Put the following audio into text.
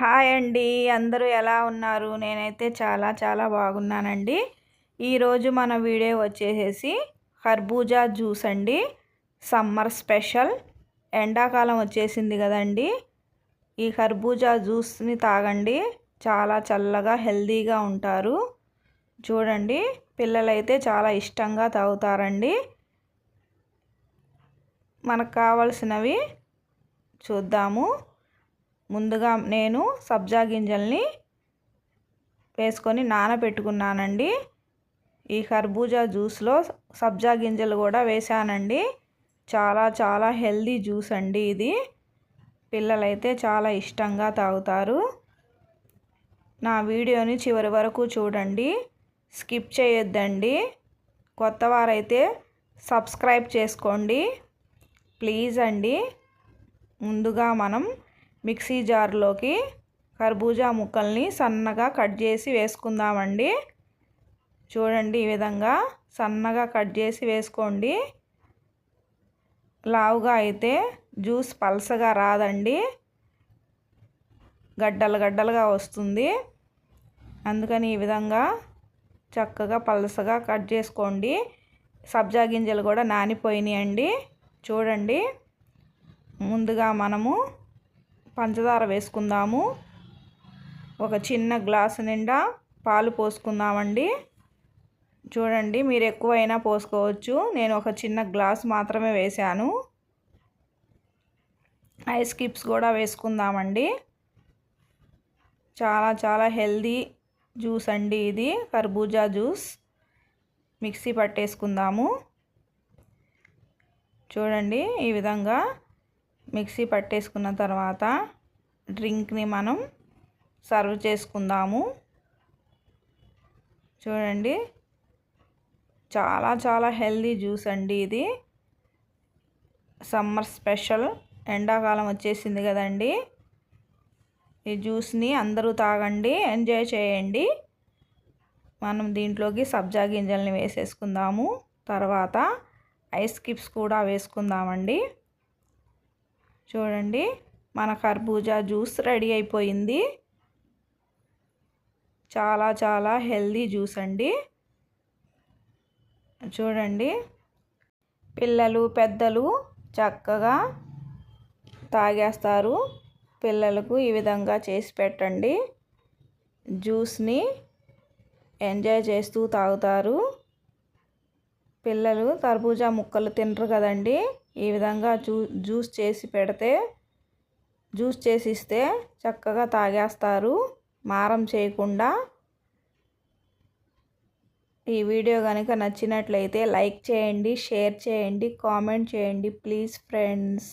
Hi అండి. అందరూ ఎలా ఉన్నారు? నేనైతే చాలా చాలా బాగున్నానండి. ఈరోజు మన వీడియో వచ్చేసేసి కర్బూజా జ్యూస్ అండి. Summer special. ఎండాకాలం వచ్చేసింది కదండి. ఈ ఖర్బూజా జ్యూస్ని తాగండి. చాలా చల్లగా హెల్దీగా ఉంటారు. చూడండి పిల్లలైతే చాలా ఇష్టంగా తాగుతారండి. మనకు కావలసినవి చూద్దాము. ముందుగా నేను సబ్జా గింజల్ని వేసుకొని నానబెట్టుకున్నానండి. ఈ కర్బూజా జ్యూస్లో సబ్జా గింజలు కూడా వేసానండి. చాలా చాలా హెల్దీ జ్యూస్ అండి ఇది. పిల్లలైతే చాలా ఇష్టంగా తాగుతారు. నా వీడియోని చివరి వరకు చూడండి. స్కిప్ చేయొద్దండి. కొత్త వారైతే సబ్స్క్రైబ్ చేసుకోండి. ప్లీజ్ అండి. ముందుగా మనం మిక్సీ జార్లోకి కర్బూజా ముక్కల్ని సన్నగా కట్ చేసి వేసుకుందామండి. చూడండి ఈ విధంగా సన్నగా కట్ చేసి వేసుకోండి. లావుగా అయితే జ్యూస్ పలసగా రాదండి. గడ్డలు గడ్డలుగా వస్తుంది. అందుకని ఈ విధంగా చక్కగా పలసగా కట్ చేసుకోండి. సబ్జా గింజలు కూడా నానిపోయినాయండి. చూడండి. ముందుగా మనము పంచదార వేసుకుందాము. ఒక చిన్న గ్లాసు నిండా పాలు పోసుకుందామండి. చూడండి మీరు ఎక్కువైనా పోసుకోవచ్చు. నేను ఒక చిన్న గ్లాస్ మాత్రమే వేశాను. ఐస్ క్యూబ్స్ కూడా వేసుకుందామండి. చాలా చాలా హెల్దీ జ్యూస్ అండి ఇది. కర్బూజా జ్యూస్. మిక్సీ పట్టేసుకుందాము. చూడండి ఈ విధంగా మిక్సీ పట్టేసుకున్న తర్వాత డ్రింక్ని మనం సర్వ్ చేసుకుందాము. చూడండి. చాలా చాలా హెల్దీ జ్యూస్ అండి ఇది. Summer special. ఎండాకాలం వచ్చేసింది కదండి. ఈ జ్యూస్ని అందరూ తాగండి ఎంజాయ్ చేయండి. మనం దీంట్లోకి సబ్జా గింజల్ని వేసేసుకుందాము. తర్వాత ఐస్ కిప్స్ కూడా వేసుకుందామండి. చూడండి మన కర్బూజా జ్యూస్ రెడీ అయిపోయింది. చాలా చాలా హెల్దీ జ్యూస్ అండి. చూడండి పిల్లలు పెద్దలు చక్కగా తాగేస్తారు. పిల్లలకు ఈ విధంగా చేసి పెట్టండి. జ్యూస్ని ఎంజాయ్ చేస్తూ తాగుతారు. పిల్లలు తర్బూజా ముక్కలు తినరు కదండి. ఈ విధంగా జ్యూ జ్యూస్ చేసి పెడితే జ్యూస్ చేసి ఇస్తే చక్కగా తాగేస్తారు. మారం చేయకుండా. ఈ వీడియో కనుక నచ్చినట్లయితే లైక్ చేయండి షేర్ చేయండి కామెంట్ చేయండి ప్లీజ్ ఫ్రెండ్స్.